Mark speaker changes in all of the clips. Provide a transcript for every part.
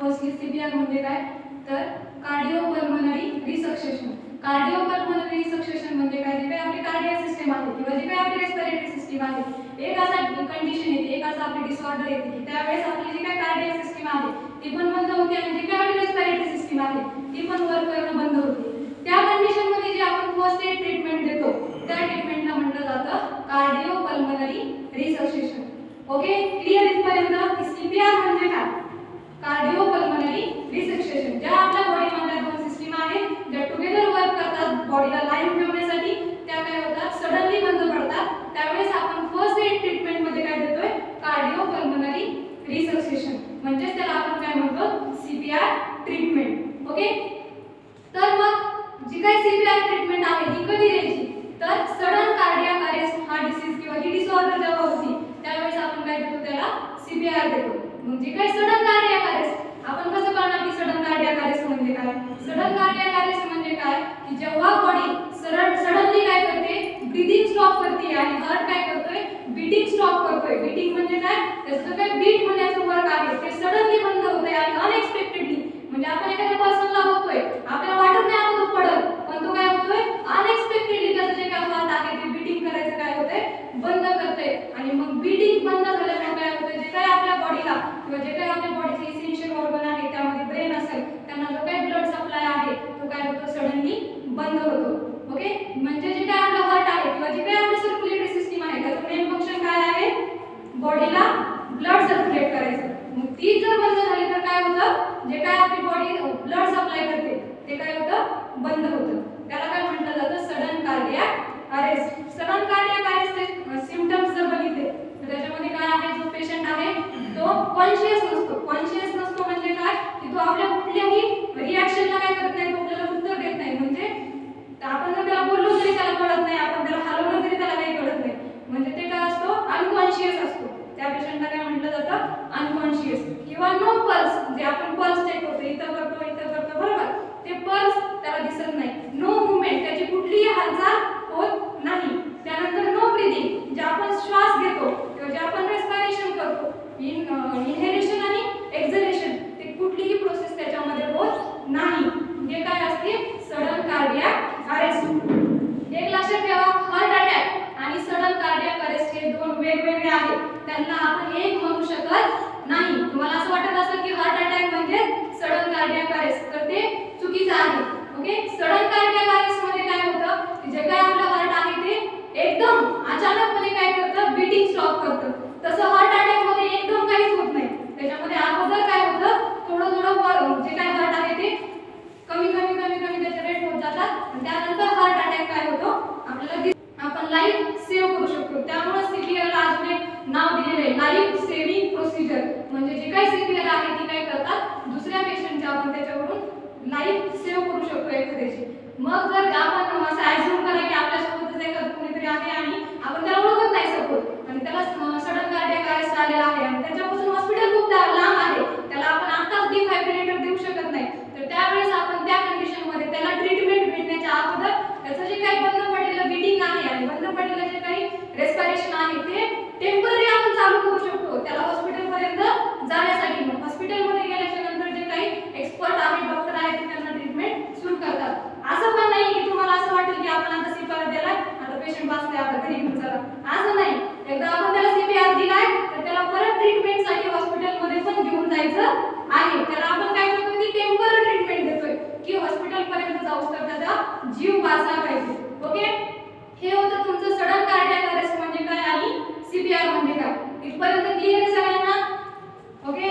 Speaker 1: Firstly CPR म्हणजे काय? तर कार्डिओपल्मनरी रिसक्सेशन कार्डिओपल्मनरी रिसक्सेशन म्हणजे काय? जे काही आपली कार्डिओ सिस्टम आहे किंवा जे काही आपली रेस्पिरेटरी सिस्टम आहे एक असा कंडिशन येते एक असा आपली डिसऑर्डर येते. की त्यावेळेस आपली जी काही कार्डिओ सिस्टम आहे ती पण बंद होते आणि जी काही आपली रेस्पिरेटरी सिस्टम आहे ती पण वर्क करणं बंद होते. त्या कंडिशनमध्ये जे आपण फर्स्ट एड ट्रीटमेंट देतो त्या ट्रीटमेंटला म्हटलं जातं कार्डिओपल्मनरी रिसक्सेशन ओके क्लिअर इथपर्यंत? सीपीआर म्हणजे काय? कार्डिओपल्मोनरी रिसेक्सेशन ज्या आपल्या बॉडीमधल्या दोन सिस्टीम आहेत ज्या टुगेदर वर्क करतात बॉडीला लाईव्ह ठेवण्यासाठी त्या काय होतात? सडनली बंद पडतात. त्यावेळेस आपण फर्स्ट एड ट्रीटमेंटमध्ये काय देतोय? कार्डिओपल्मोनरी रिसेक्सेशन म्हणजेच त्याला आपण काय म्हणतो? सीपीआर ट्रीटमेंट ओके तर मग जी काही सीपीआर ट्रीटमेंट आहे ही कधी द्यायची? तर सडन कार्डियाक अरेस्ट हा डिसीज किंवा ही डिसऑर्डर जेव्हा होती त्यावेळेस आपण काय देतो? त्याला सीपीआर देतो. मग जी काही सडन कार्डियाक अरेस्ट आपण कसं कळणार की सडन कार्डियाक अरेस्ट म्हणजे काय सडन कार्डियाक अरेस्ट म्हणजे काय की जेव्हा बॉडी सरळ सडनली काय करते ब्रीदिंग स्टॉप करते आणि हार्ट काय करतोय बीटिंग स्टॉप करतोय. बीटिंग म्हणजे काय? त्याचं काय बीट होण्याचं वर्क आहे. ते सडनली बंद होतंय. आणि अनएक्सपेक्टेडली म्हणजे आपण एखाद्या पर्सनला बघतोय. आपल्याला वाटत नाही आपण तो पडल पण तो काय होतोय? अनएक्सपेक्टेडली त्याचं जे काय हात आहे ते बीटिंग करायचं काय होतंय? बंद करते आणि मग बीटिंग बंद झाल्यामुळे काय होतंय? जे काय आपल्या बॉडीला किंवा जे काही आपल्या बॉडीचे इसेन्शियल ऑर्गन आहे त्यामध्ये ब्रेन असेल त्यांना जो काही ब्लड सप्लाय आहे तो काय होतो सडनली बंद होतो ओके म्हणजे जे काय आपलं हार्ट आहे किंवा जे काही आपली सर्क्युलेटरी सिस्टीम आहे त्याचं मेन फंक्शन काय आहे बॉडीला ब्लड सर्क्युलेट करायचं मग ती जर बंद झाली तर काय होतं जे काय आपली बॉडी ब्लड सप्लाय करते ते काय होतं बंद होतं त्याला काय म्हटलं जातं sudden cardiac arrest sudden cardiac arrest symptoms जर बघितले तर त्याच्यामध्ये काय आहे जो पेशंट आहे तो कॉन्शियस नसतो कॉन्शियस नसतो म्हणजे काय की तो आपल्या कुठल्याही रिॲक्शनला काय करत नाही तो आपल्याला उत्तर देत नाही म्हणजे तर आपण जर त्याला बोललो तरी त्याला कळत नाही आपण त्याला हलवलं तरी त्याला काही कळत नाही म्हणजे ते काय असतो अनकॉन्शियस असतो त्या पेशंटला काय म्हटलं जातं अनकॉन्शियस किंवा नो पल्स जे आपण पल्स चेक करतो इथं करतो इथं करतो बरोबर ते पल्स त्याला दिसत नाही नो मुवमेंट त्याची कुठलीही हालचाल होत नाही त्यानंतर नो ब्रीदिंग जे आपण श्वास घेतो किंवा जे आपण रेस्पिरेशन करतो इन इनहेलेशन आणि एक्झलेशन ते कुठलीही प्रोसेस त्याच्यामध्ये होत नाही हे काय असते सडन कार्डियाक अरेस्ट एक लक्षात ठेवा हार्ट अटॅक आणि सडन कार्डियाक अरेस्ट हे दोन वेगवेगळे आहेत त्यांना आपण एक म्हणू शकत नाही तुम्हाला असं वाटत असेल की हार्ट अटॅक म्हणजे सडन कार्डियाक अरेस्ट तर ते चुकीचं आहे ओके सडन कार्डियाक अरेस्टमध्ये काय होतं की जे काय आपलं हार्ट आहे ते एकदम अचानकपणे काय करतं बीटिंग स्टॉप करतो. तसं हार्ट अटॅकमध्ये एकदम काहीच होत नाही. त्याच्यामध्ये अगोदर काय होतं? थोडं थोडं वर- जे काय हार्ट आहे ते कमी कमी कमी कमी त्याचे रेट होत जातात. आणि त्यानंतर हार्ट अटॅक काय होतो? आपल्याला आपण लाईफ सेव्ह करू शकतो. त्यामुळे सीपीआर अजून एक नाव दिलेलं आहे. लाईफ सेव्हिंग प्रोसिजर म्हणजे जे काही सीपीआर आहे ती काय करतात? दुसऱ्या पेशंटचे आपण त्याच्यावरून लाईफ सेव्ह करू शकतो एखाद्याची. मग जर आपण असं ॲझ्युम करा की आपल्यासोबतच एखादं कोणीतरी आहे आणि आपण त्याला ओळखत नाही सपोज आणि त्याला सडन कार्डियाक अरेस्ट आलेला आहे. आणि त्याच्यापासून हॉस्पिटल खूप लांब आहे. त्याला आपण आताच डिफायब्रिलेटर देऊ शकत नाही. तर त्यावेळेस आपण त्या कंडिशनमध्ये त्याला ट्रीटमेंट भेटण्याच्या अगोदर त्याचं जे काही बंद पडलेलं बिटिंग आहे आणि बंद पडलेलं जे काही रेस्पिरेशन आहे ते टेंपररी आपण चालू करू शकतो त्याला हॉस्पिटल पर्यंत जाण्यासाठी मग हॉस्पिटलमध्ये गेल्याच्यानंतर जे काही एक्सपर्ट आहेत डॉक्टर आहेत ते त्यांना ट्रीटमेंट सुरू करतात असं पण नाही की तुम्हाला असं वाटेल की आपण आता सीपीआर दिलाय आता पेशंट वाचले आता घरी घेऊन चला असं नाही एकदा आपण त्याला सीपीआर दिलाय तर त्याला परत ट्रीटमेंटसाठी हॉस्पिटलमध्ये पण घेऊन जायचं आहे त्याला आपण काय करतो की टेंपररी ट्रीटमेंट देतोय की हॉस्पिटल पर्यंत जाऊ तर त्याचा जीव वाचला पाहिजे ओके हे होतं तुमचं सडन कार्डियाक अरेस्ट म्हणजे काय आणि सीपीआर म्हणजे काय? इथपर्यंत क्लिअर आहे सगळ्यांना? ओके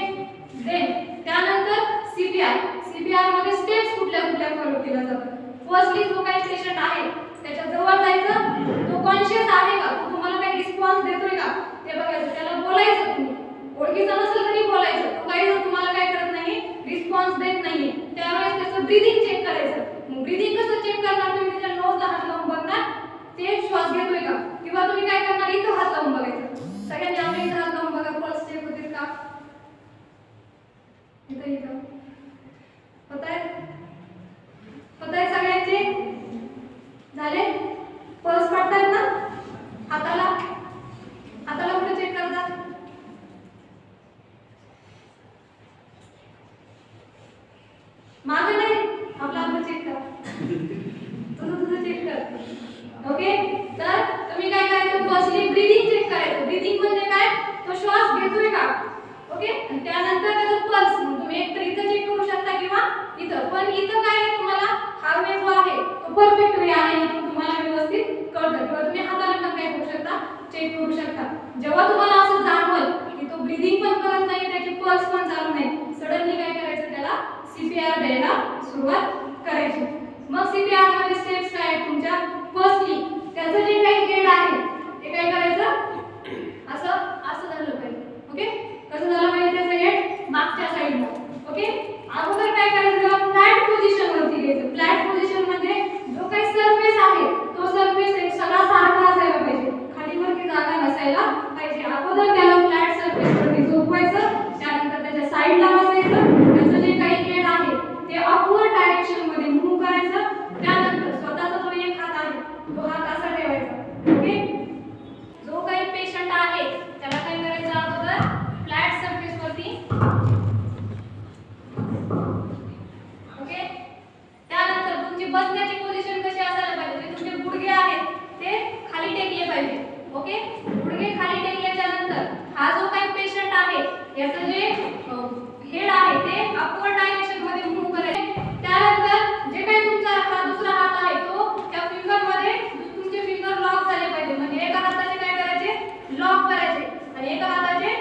Speaker 1: देन त्यानंतर सीपीआर सीपीआरमध्ये स्टेप्स कुठल्या कुठल्या फॉलो केल्या जातात? फर्स्टली जो काही पेशंट आहे त्याच्याजवळ जायचं. तो कॉन्शियस आहे का? तो तुम्हाला काही रिस्पॉन्स देतोय का? ते बघायचं. त्याला बोलायचं तुम्ही. ओळखीचा नसेल तरी बोलायचं. तो काही तुम्हाला काय करत नाही रिस्पॉन्स देत नाही त्यावेळेस त्याचं ब्रीदिंग चेक करायचं. ब्रीदिंग कसं चेक करणार तुम्ही? त्याच्या नोज हात लावून ते श्वास घेतोय का? किंवा तुम्ही काय करणार? इथं हात लावून बघायचं. सगळ्यांनी आम्ही इथं हात लावून बघा. पल्स चेक होतील का? इथं इथं. होत आहे होत आहे सगळ्यांचे झाले पल्स पडतायत ना हाताला हाताला कुठे चेक करतात मागं नाही आपलं आपलं चेक करा तुझं तुझं चेक कर ओके तर तुम्ही काय करायचं फर्स्टली ब्रीदिंग चेक करायचं ब्रीदिंग म्हणजे काय तो श्वास घेतोय का ओके आणि त्यानंतर त्याचं पल्स तुम्ही एक तर इथं चेक करू शकता किंवा इथं पण इथं काय आहे तुम्हाला हा वे जो आहे तो परफेक्ट वे आहे इथून तुम्हाला व्यवस्थित कळतं किंवा तुम्ही हाताने पण काय करू शकता चेक करू शकता जेव्हा तुम्हाला असं जाणवल की तो ब्रीदिंग पण करत नाही त्याची पल्स पण चालू नाही सडनली काय करायचं त्याला सीपीआर द्यायला सुरुवात करायची. मग सीपीआरमध्ये स्टेप्स काय आहेत तुमच्या? फर्स्टली त्याचं जे काही हेड आहे ते काय करायचं? असं असं झालं पाहिजे. ओके कसं झालं पाहिजे त्याचं हेड मागच्या साईडला ओके अगोदर काय करायचं त्याला फ्लॅट पोझिशन वरती घ्यायचं फ्लॅट पोझिशनमध्ये जो काही सरफेस आहे तो सरफेस एक सगळा सारखा असायला पाहिजे खाली वरती जागा नसायला पाहिजे अगोदर त्याला फ्लॅट सरफेस वरती झोपवायचं त्यानंतर त्याच्या साईडला बसायचं त्याचं जे काही हेड आहे ते अपवर्ड डायरेक्शनमध्ये मूव्ह करायचं त्यानंतर स्वतःचा जो एक हात आहे तो हात असा ठेवायचा ओके जो काही पेशंट आहे त्याला काय करायचं अगोदर फ्लॅट सरफेस वरती ओके त्यानंतर तुमची बसण्याची पोझिशन कशी असायला पाहिजे ते तुमचे गुडघे आहेत ते खाली टेकले पाहिजे ओके गुडघे खाली टेकल्याच्या नंतर हा जो काही पेशंट आहे याचं जे हेड आहे ते अपवर्ड डायरेक्शनमध्ये मूव्ह करायचे त्यानंतर जे काही तुमचा हा दुसरा हात आहे तो त्या फिंगरमध्ये तुमचे फिंगर लॉक झाले पाहिजे म्हणजे एका हाताने काय करायचे लॉक करायचे आणि एका हाताचे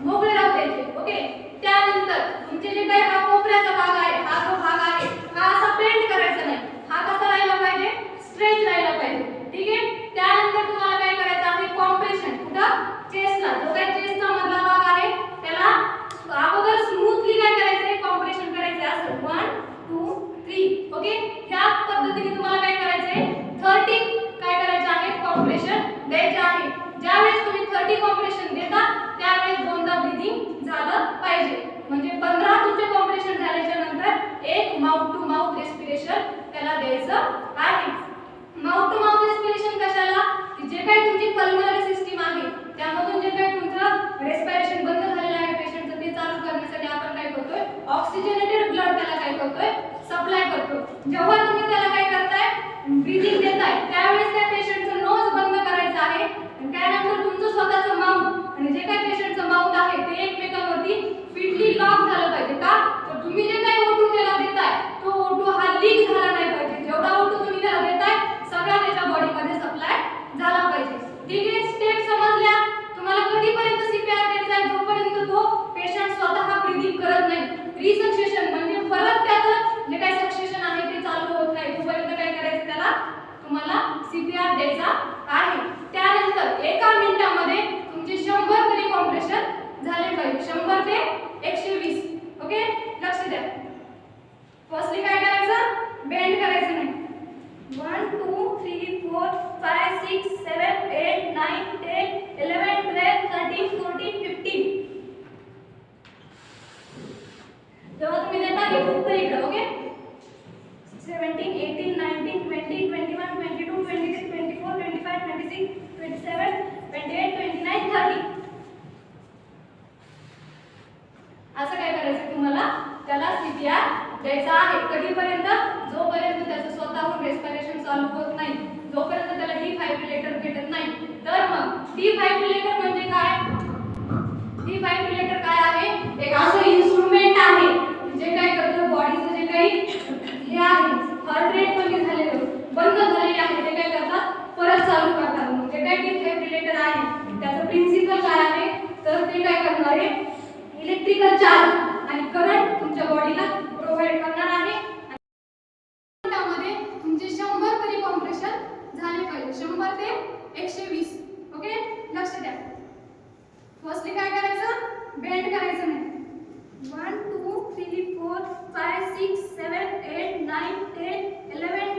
Speaker 1: मोकळे राहू द्यायचे ओके त्यानंतर तुमचे जे काही हा कोपऱ्याचा भाग आहे हा जो भाग आहे हा असा बेंड करायचा नाही हा कसा राहिला पाहिजे स्ट्रेच राहिला पाहिजे ठीक आहे त्यानंतर तुम्हाला काय करायचं आहे कॉम्प्रेशन कुठं चेस्टला जो काही चेस्टचा मधला भाग आहे त्याला अगोदर स्मूथली काय करायचंय कॉम्प्रेशन करायचंय असं वन टू थ्री ओके ह्या पद्धतीने तुम्हाला काय करायचंय थर्टी काय करायचे आहे कॉम्प्रेशन द्यायचे आहे ज्यावेळेस तुम्ही थर्टी कॉम्प्रेशन देता त्यावेळेस दोनदा ब्रीदिंग झालं पाहिजे म्हणजे पंधरा तुमचे कॉम्प्रेशन झाल्याच्यानंतर एक माउथ टू माउथ रेस्पिरेशन त्याला द्यायचं आहे. माउथ टू माउथ रेस्पिरेशन कशाला? की जे काही तुमची पल्मोनरी सिस्टीम आहे त्यामधून जे काही तुमचं रेस्पिरेशन बंद झालेलं आहे पेशंटचं ते चालू करण्यासाठी आपण काय करतोय? ऑक्सिजनेटेड ब्लड त्याला काय करतोय? सप्लाय करतो जेव्हा तुम्ही त्याला काय करताय? ब्रीदिंग देताय. त्यावेळेस त्या पेशंटचं नोज बंद करायचं आहे. त्यानंतर तुमचं स्वतःचं माउथ आणि जे काही पेशंट माउथ आहे ते एकमेकांवरती फिटली लॉक झालं पाहिजे का तर तुम्ही जे काही ओटू त्याला देताय तो ओटू हा लीक झाला नाही पाहिजे जेवढा ओटू तुम्ही त्याला देताय सगळा त्याच्या बॉडीमध्ये सप्लाय झाला पाहिजे. तिघे स्टेप समजल्या. तुम्हाला कधीपर्यंत सीपीआर द्यायचा आहे जोपर्यंत तो पेशंट स्वतः ब्रीदिंग करत नाही. रिसक्सेशन म्हणजे परत त्याचं जे काही सक्सेशन आहे ते चालू होत नाही. तोपर्यंत काय करायचं त्याला? तुम्हाला सीपीआर द्यायचा आहे. त्यानंतर एका मिनिटामध्ये तुमचे शंभर तरी कॉम्प्रेशन झाले पाहिजे शंभर ते एकशे वीस ओके लक्ष द्या फर्स्टली काय करायचं बेंड करायचं नाही one two three four five six seven eight nine ten eleven twelve thirteen fourteen fifteen तेव्हा तुम्ही देता हे फक्त इकडं okay seventeen eighteen nineteen twenty twenty one twenty two twenty three twenty four twenty five twenty six twenty seven twenty eight twenty nine thirty असं काय करायचं तुम्हाला? त्याला सी पी आर द्यायचा आहे. कधीपर्यंत? जोपर्यंत त्याचं स्वतःहून रेस्पिरेशन चालू होत नाही. जोपर्यंत त्याला डिफायब्रिलेटर भेटत नाही. तर मग डिफायब्रिलेटर म्हणजे काय? डिफायब्रिलेटर काय आहे? एक असं इन्स्ट्रुमेंट काय करतं? बॉडीचं जे काही हे आहे. हार्ट रेट कमी झालेलं बंद झालेले आहे. ते काय करतात? परत चालू करतात. मग जे काही आहे त्याचं प्रिन्सिपल काय आहे? तर ते काय करणार आहे? इलेक्ट्रिकल चार्ज आणि करंट तुमच्या बॉडीला प्रोव्हाइड करणार आहे. तुमचे शंभर तरी कॉम्प्रेशन झाले पाहिजे. शंभर ते एकशे वीस. ओके लक्ष द्या. फर्स्टली काय करायचं? बेंड करायचं नाही. 5, 6, 7, 8, 9, 10, 11,